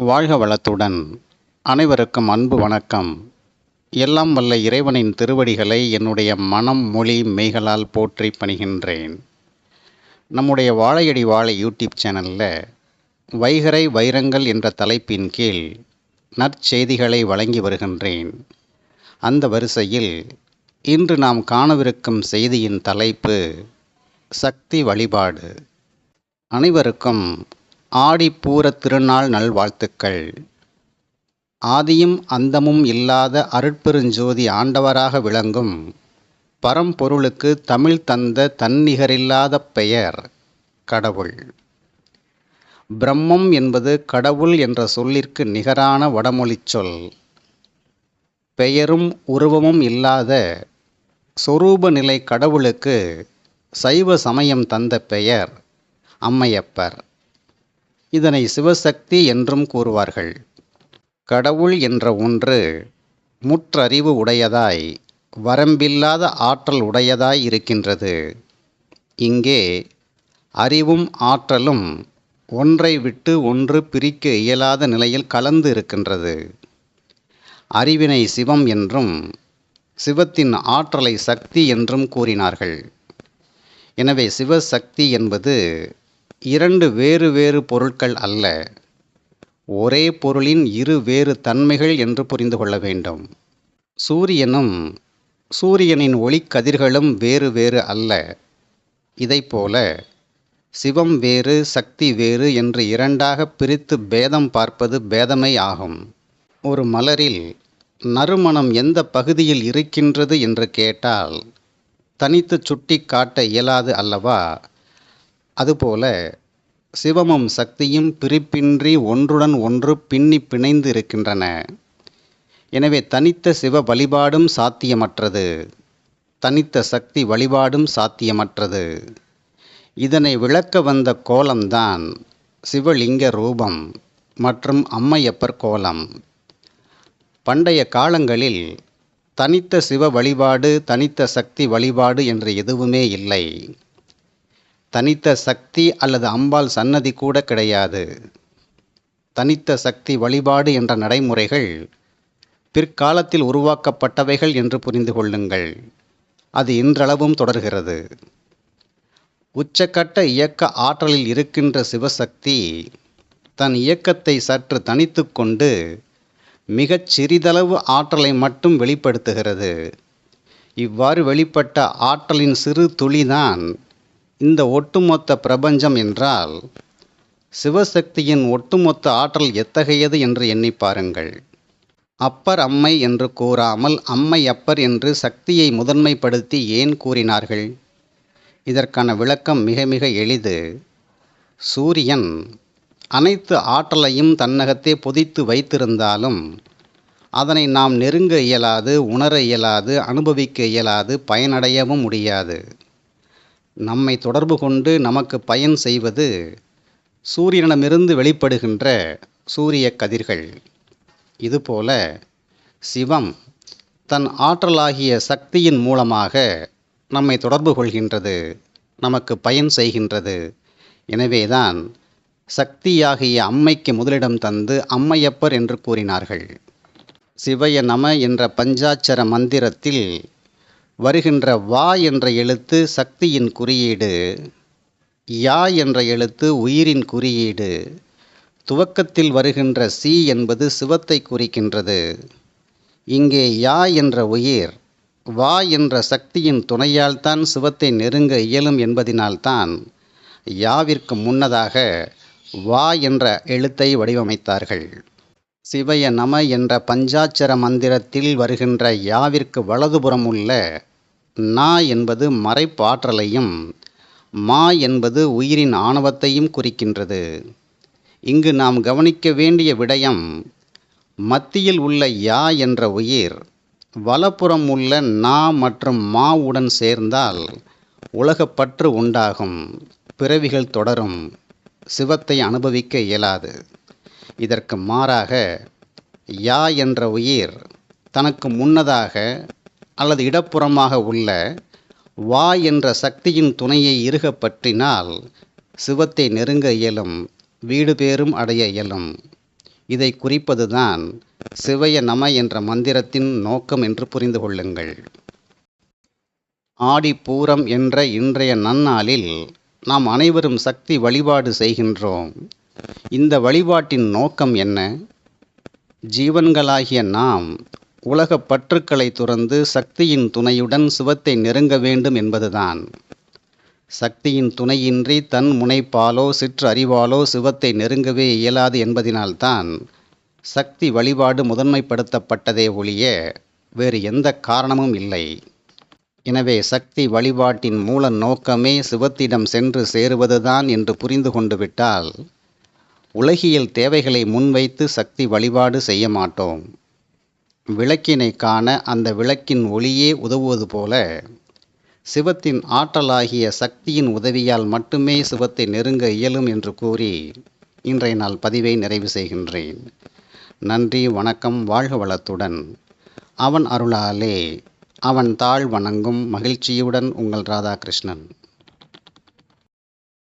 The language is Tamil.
வாழ்க வளத்துடன். அனைவருக்கும் அன்பு வணக்கம். எல்லாம் வல்ல இறைவனின் திருவடிகளை என்னுடைய மனம் மொழி மெய்களால் போற்றி பணிகின்றேன். நம்முடைய வாழையடி வாழை யூடியூப் சேனலில் வைகரை வைரங்கள் என்ற தலைப்பின் கீழ் நற்செய்திகளை வழங்கி வருகின்றேன். அந்த வரிசையில் இன்று நாம் காணவிருக்கும் செய்தியின் தலைப்பு சக்தி வழிபாடு. அனைவருக்கும் ஆடிப்பூர திருநாள் நல்வாழ்த்துக்கள். ஆதியும் அந்தமும் இல்லாத அருட்பெருஞ்சோதி ஆண்டவராக விளங்கும். பரம்பொருளுக்கு தமிழ் தந்த தன்னிகரில்லாத பெயர் கடவுள். பிரம்மம் என்பது கடவுள் என்ற சொல்லிற்கு நிகரான வடமொழிச் சொல். பெயரும் உருவமும் இல்லாத சொரூப நிலை கடவுளுக்கு சைவ சமயம் தந்த பெயர் அம்மையப்பர். இதனை சிவசக்தி என்றும் கூறுவார்கள். கடவுள் என்ற ஒன்று முற்றறிவு உடையதாய் வரம்பில்லாத ஆற்றல் உடையதாய் இருக்கின்றது. இங்கே அறிவும் ஆற்றலும் ஒன்றை விட்டு ஒன்று பிரிக்க இயலாத நிலையில் கலந்து இருக்கின்றது. அறிவினை சிவம் என்றும் சிவத்தின் ஆற்றலை சக்தி என்றும் கூறினார்கள். எனவே சிவசக்தி என்பது இரண்டு வேறு வேறு பொருட்கள் அல்ல. ஒரே பொருளின் இரு வேறு தன்மைகள் என்று புரிந்து கொள்ள வேண்டும். சூரியனும் சூரியனின் ஒளிக்கதிர்களும் வேறு வேறு அல்ல. இதைப்போல சிவம் வேறு சக்தி வேறு என்று இரண்டாக பிரித்து பேதம் பார்ப்பது பேதமை ஆகும். ஒரு மலரில் நறுமணம் எந்த பகுதியில் இருக்கின்றது என்று கேட்டால் தனித்து சுட்டி காட்ட இயலாது அல்லவா? அதுபோல சிவமும் சக்தியும் பிரிப்பின்றி ஒன்றுடன் ஒன்று பின்னி பிணைந்து இருக்கின்றன. எனவே தனித்த சிவ வழிபாடும் சாத்தியமற்றது. தனித்த சக்தி வழிபாடும் சாத்தியமற்றது. இதனை விளக்க வந்த கோலம்தான் சிவலிங்க ரூபம் மற்றும் அம்மையப்பர் கோலம். பண்டைய காலங்களில் தனித்த சிவ வழிபாடு தனித்த சக்தி வழிபாடு என்று எதுவுமே இல்லை. தனித்த சக்தி அல்லது அம்பாள் சன்னதி கூட கிடையாது. தனித்த சக்தி வழிபாடு என்ற நடைமுறைகள் பிற்காலத்தில் உருவாக்கப்பட்டவைகள் என்று புரிந்து கொள்ளுங்கள். அது இன்றளவும் தொடர்கிறது. உச்சக்கட்ட இயக்க ஆற்றலில் இருக்கின்ற சிவசக்தி தன் இயக்கத்தை சற்று தனித்து கொண்டு மிகச் சிறிதளவு ஆற்றலை மட்டும் வெளிப்படுத்துகிறது. இவ்வாறு வெளிப்பட்ட ஆற்றலின் சிறு துளிதான் இந்த ஒட்டுமொத்த பிரபஞ்சம் என்றால் சிவசக்தியின் ஒட்டுமொத்த ஆற்றல் எத்தகையது என்று எண்ணி பாருங்கள். அப்பர் அம்மை என்று கூறாமல் அம்மை அப்பர் என்று சக்தியை முதன்மைப்படுத்தி ஏன் கூறினார்கள்? இதற்கான விளக்கம் மிக மிக எளிது. சூரியன் அனைத்து ஆற்றலையும் தன்னகத்தே பொதித்து வைத்திருந்தாலும் அதனை நாம் நெருங்க இயலாது உணர இயலாது அனுபவிக்க இயலாது பயனடையவும் முடியாது. நம்மை தொடர்பு கொண்டு நமக்கு பயன் செய்வது சூரியனிடமிருந்து வெளிப்படுகின்ற சூரிய கதிர்கள். இதுபோல சிவம் தன் ஆற்றலாகிய சக்தியின் மூலமாக நம்மை தொடர்பு கொள்கின்றது நமக்கு பயன் செய்கின்றது. எனவேதான் சக்தியாகிய அம்மைக்கு முதலிடம் தந்து அம்மையப்பர் என்று கூறினார்கள். சிவய நம என்ற பஞ்சாட்சர மந்திரத்தில் வருகின்ற வா என்ற எழுத்து சக்தியின் குறியீடு யா என்ற எழுத்து உயிரின் குறியீடு. துவக்கத்தில் வருகின்ற சி என்பது சிவத்தை குறிக்கின்றது. இங்கே யா என்ற உயிர் வா என்ற சக்தியின் துணையால் தான் சிவத்தை நெருங்க இயலும் என்பதினால்தான் யாவிற்கு முன்னதாக வா என்ற எழுத்தை வடிவமைத்தார்கள். சிவய நம என்ற பஞ்சாட்சர மந்திரத்தில் வருகின்ற யாவிற்கு வலதுபுறம் உள்ள நா என்பது மறைப்பாற்றலையும் மா என்பது உயிரின் ஆணவத்தையும் குறிக்கின்றது. இங்கு நாம் கவனிக்க வேண்டிய விடயம் மத்தியில் உள்ள யா என்ற உயிர் வலப்புறம் உள்ள நா மற்றும் மா உடன் சேர்ந்தால் உலகப்பற்று உண்டாகும் பிறவிகள் தொடரும் சிவத்தை அனுபவிக்க இயலாது. இதற்கு மாறாக யா என்ற உயிர் தனக்கு முன்னதாக அல்லது இடப்புறமாக உள்ள வா என்ற சக்தியின் துணையை இருக பற்றினால் சிவத்தை நெருங்க இயலும் வீடு பேரும் அடைய இயலும். இதை குறிப்பதுதான் சிவய நம என்ற மந்திரத்தின் நோக்கம் என்று புரிந்து கொள்ளுங்கள். ஆடிப்பூரம் என்ற இன்றைய நன்னாளில் நாம் அனைவரும் சக்தி வழிபாடு செய்கின்றோம். இந்த வழிபாட்டின் நோக்கம் என்ன? ஜீவன்களாகிய நாம் உலகப் பற்றுக்களை துறந்து சக்தியின் துணையுடன் சிவத்தை நெருங்க வேண்டும் என்பதுதான். சக்தியின் துணையின்றி தன் முனைப்பாலோ சிற்றறிவாலோ சிவத்தை நெருங்கவே இயலாது என்பதினால்தான் சக்தி வழிபாடு முதன்மைப்படுத்தப்பட்டதே ஒழிய வேறு எந்த காரணமும் இல்லை. எனவே சக்தி வழிபாட்டின் மூல நோக்கமே சிவத்திடம் சென்று சேருவதுதான் என்று புரிந்து கொண்டு விட்டால் உலகியல் தேவைகளை முன்வைத்து சக்தி வழிபாடு செய்ய மாட்டோம் விளக்கினை காண அந்த விளக்கின் ஒளியே உதவுவது போல சிவத்தின் ஆற்றலாகிய சக்தியின் உதவியால் மட்டுமே சிவத்தை நெருங்க இயலும் என்று கூறி இன்றைய நாள் பதிவை நிறைவு செய்கின்றேன். நன்றி வணக்கம் வாழ்க வளத்துடன். அவன் அருளாலே அவன் தாழ் வணங்கும் மகிழ்ச்சியுடன் உங்கள் ராதாகிருஷ்ணன்.